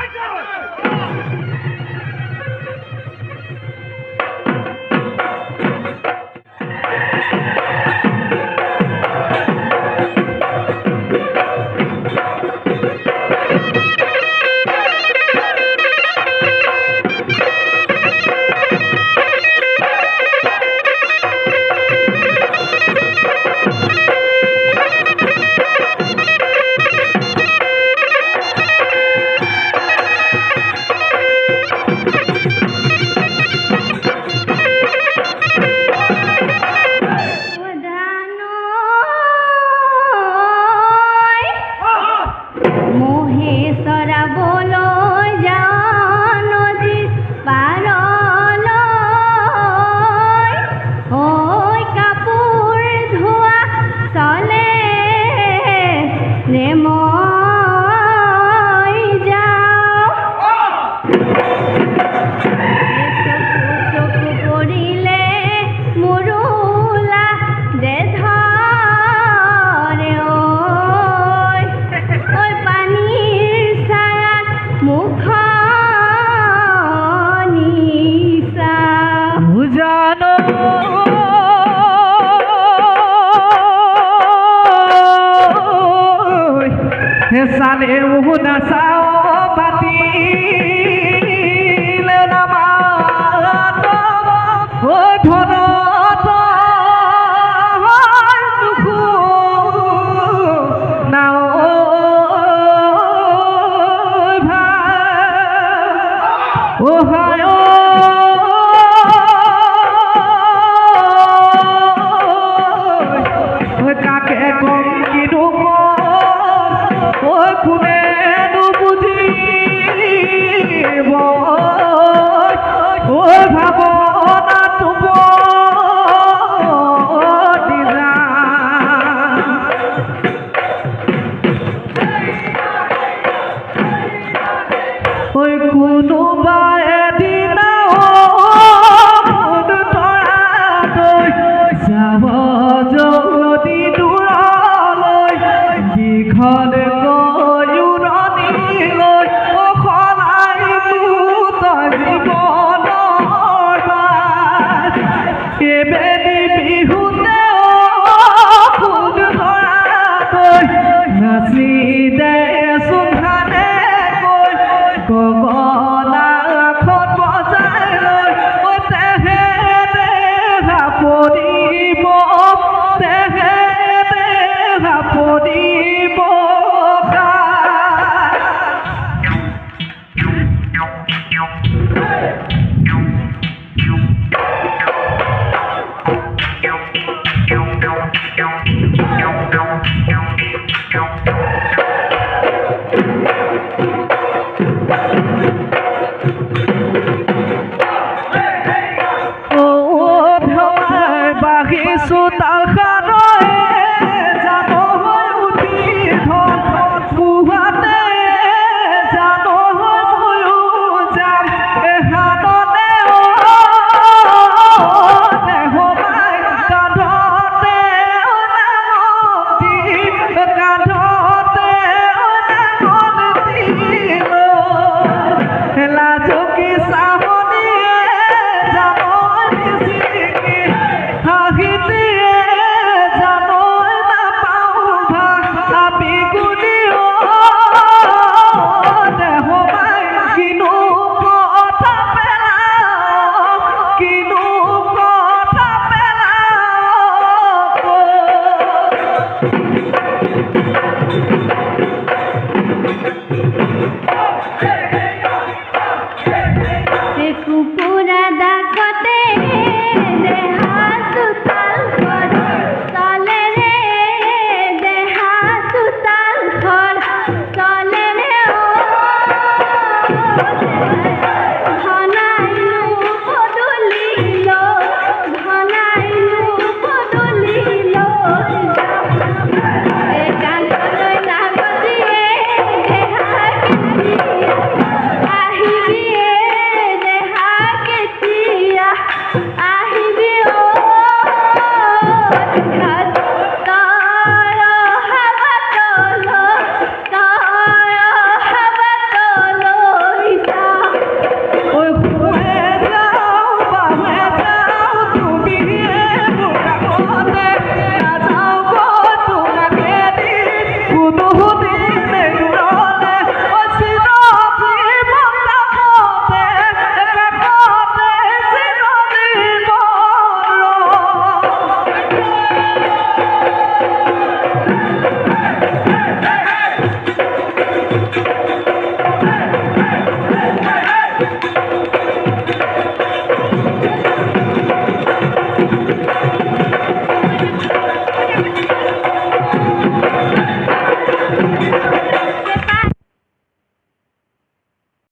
Right down! চলে মই যাও। চকু পড়িলে মুরুলা যে ধরে ওই। পানির মুখ সালে মুহুনা সাও বাতি ও ধন নাও ভাই ও Thank you.